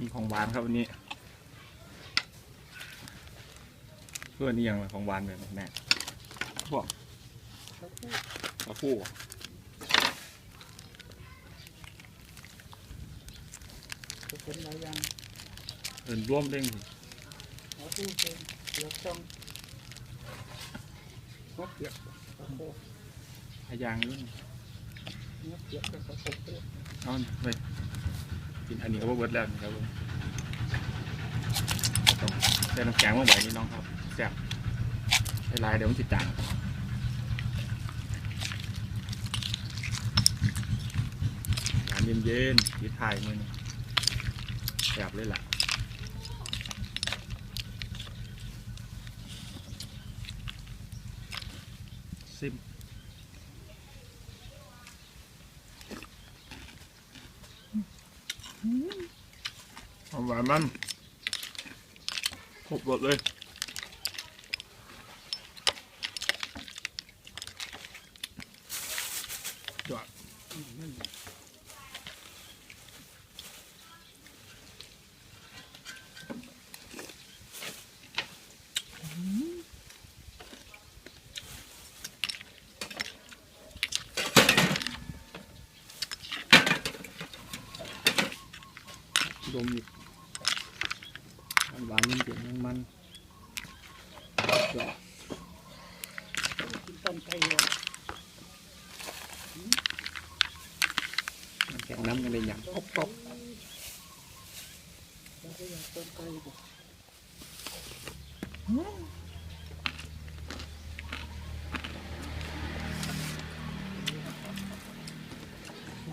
มีของหวานครับวันนี้เพื่อนนี่ยังของหวานแบบแม่พวกกระพู้จะเป็นหลายอย่างเอินร่วมเด้งสิเอาตู้เป็นเลือกต้องงดเปียกกระโปงพยางนี่งดเปียกกับกระโปงด้วยเอาไป กินอันนี้ก็เบิดแล้วนะครับต้องใส่น้ำแข็งมาไหวนี่น้องครับแซ่บลายเดี๋ยวมันจิดจางยามเย็นๆยิดทายมือนี่แซ่บเลยล่ะซิม vài mâm hộp vợt lên Rồi. Домик còn bán lên chuyện hàng măn Đó. Cái năm cái này nhặt ốc ốc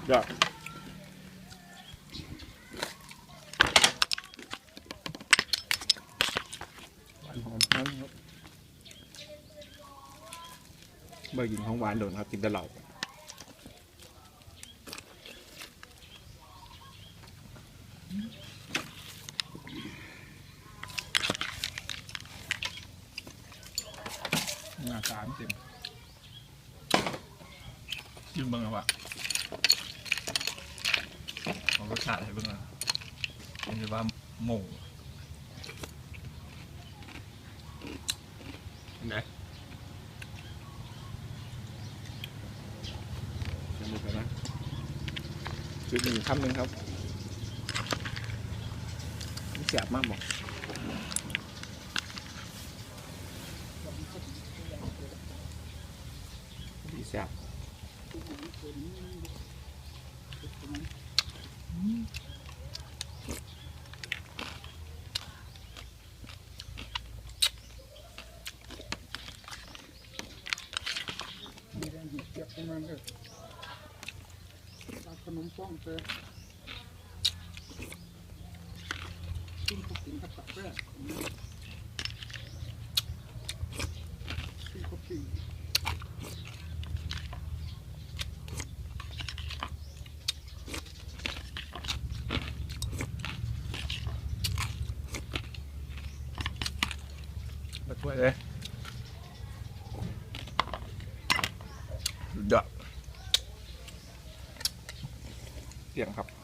Hãy เบอร์กินของหวานโดนครับกินแตเหลอดหน้าสามเต็มยืมเบิ้งเอาวะของรสชาติให้เบิ้งอะเป็นว่าหมูไหน ดี๋ยวดูกันนะจุดหนึ่งคำหนึ่งครับนี่เสียบมากบอกดีเสียบ มีแรงเปียกประมาณเลยเอา ขนมป้องไปกินข้าวกินกับตับแป้งกินข้าวกินมาช่วยเลยสุดยอด เสียงครับ